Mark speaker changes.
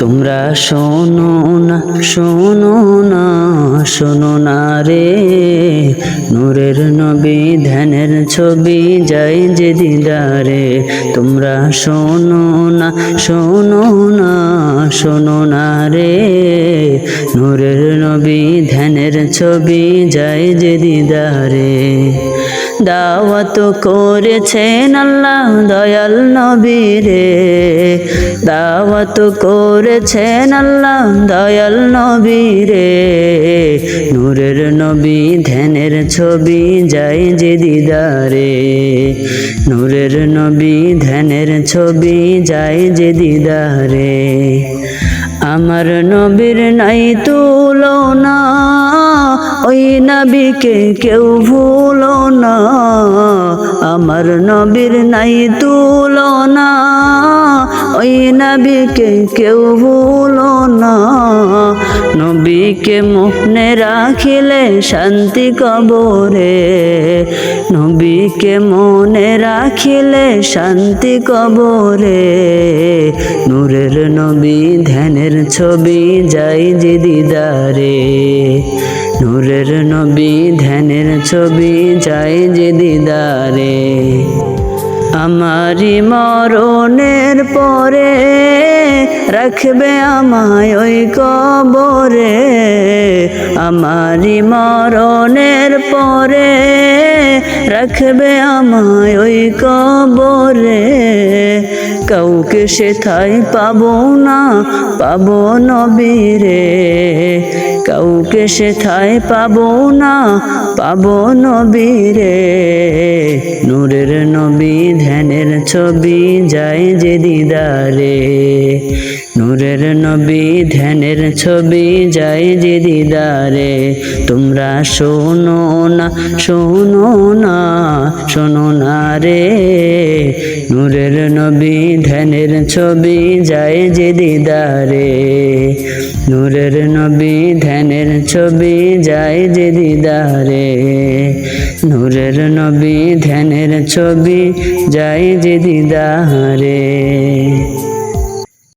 Speaker 1: তোমরা শোনো না শোনো না শোনো না রে। নূরের নবী, ধ্যানের ছবি যাই যে দিদারে। তোমরা শোনো না শোনো না শোনো না রে। নূরের নবী, ধ্যানের ছবি যাই যে দিদারে। দাওয়াত করেছেন আল্লাহ দয়াল নবীরে। দাওয়াত করেছেন আল্লাহ দয়াল নবীরে। নূরের নবী ধ্যানের ছবি যাই যে দিদারে। নূরের নবী ধ্যানের ছবি যাই যে দিদারে। আমার নবীর নাই তুলনা ওই নবীকে কেউ ভুলো না, আমার নবীর নাই তুলনা ওই নবীকে কেউ ভুলো না, নবীকে মনে রাখিলে শান্তি কবরে। নবীকে মনে রাখিলে শান্তি কবরে। নূরের নবী, ধ্যানের ছবি যাই যে দিদারে। নূরের নবী ধ্যানের ছবি চাই যে দিদারে। আমারি মরণের পরে রাখবে আমায় ওই কবরে। আমারি মরণের পরে রাখবে আমায় ওই কবরে। কাউকে সেথায় পাবো না, পাবো নবীরে। কাউকে সেথায় পাবো না, পাবো নবীরে। নূরের নবী ধ্যানের ছবি যায় যে দিদারে। নূরের নবী, ধ্যানের ছবি যাই যে দিদারে। তোমরা শোনো না শোনো না শোনো না রে। নূরের নবী, ধ্যানের ছবি যাই যে দিদারে। নূরের নবী, ধ্যানের ছবি যাই যে দিদারে। নূরের নবী, ধ্যানের ছবি যায় যে দিদারে।